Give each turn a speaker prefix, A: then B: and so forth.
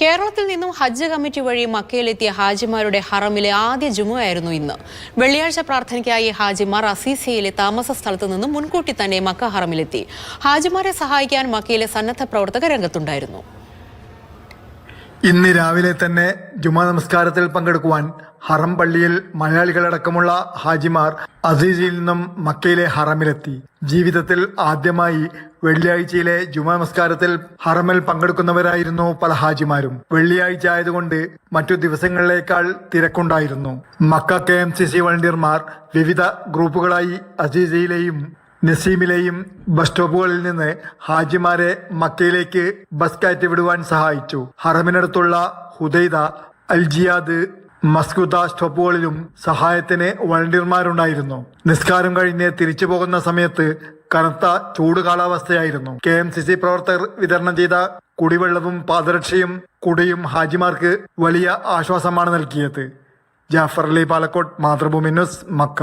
A: കേരളത്തിൽ നിന്നും ഹജ്ജ് കമ്മിറ്റി വഴി മക്കയിലെത്തിയ ഹാജിമാരുടെ ഹറമിലെ ആദ്യ ജുമുവായിരുന്നു ഇന്ന്. വെള്ളിയാഴ്ച പ്രാർത്ഥനയ്ക്കായി ഹാജിമാർ അസീസിയയിലെ താമസ സ്ഥലത്ത് നിന്നും മുൻകൂട്ടി തന്നെ മക്ക ഹറമിലെത്തി. ഹാജിമാരെ സഹായിക്കാൻ മക്കയിലെ സന്നദ്ധ പ്രവർത്തകർ രംഗത്തുണ്ടായിരുന്നു.
B: ഇന്ന് രാവിലെ തന്നെ ജുമാ നമസ്കാരത്തിൽ പങ്കെടുക്കുവാൻ ഹറം പള്ളിയിൽ മലയാളികളടക്കമുള്ള ഹാജിമാർ അസീസിയിൽ നിന്നും മക്കയിലെ ഹറമിലെത്തി. ജീവിതത്തിൽ ആദ്യമായി വെള്ളിയാഴ്ചയിലെ ജുമാ നമസ്കാരത്തിൽ ഹറമിൽ പങ്കെടുക്കുന്നവരായിരുന്നു പല ഹാജിമാരും. വെള്ളിയാഴ്ച ആയതുകൊണ്ട് മറ്റു ദിവസങ്ങളിലേക്കാൾ തിരക്കുണ്ടായിരുന്നു. Mecca K M C C വളണ്ടിയർമാർ വിവിധ ഗ്രൂപ്പുകളായി അസീസയിലെയും നസീമിലെയും ബസ് സ്റ്റോപ്പുകളിൽ നിന്ന് ഹാജിമാരെ മക്കയിലേക്ക് ബസ് കയറ്റി വിടുവാൻ സഹായിച്ചു. ഹറമിനടുത്തുള്ള ഹുദൈദ അൽജിയാദ് മസ്കുദ സ്റ്റോപ്പുകളിലും സഹായത്തിന് വളണ്ടിയർമാരുണ്ടായിരുന്നു നിസ്കാരം കഴിഞ്ഞ് തിരിച്ചു പോകുന്ന സമയത്ത് കനത്ത ചൂട് കാലാവസ്ഥയായിരുന്നു. കെ എം സി സി പ്രവർത്തകർ വിതരണം ചെയ്ത കുടിവെള്ളവും പാദരക്ഷയും കുടിയും ഹാജിമാർക്ക് വലിയ ആശ്വാസമാണ് നൽകിയത്. Jafar Ali Palakkot Mathrubhumi news Mecca.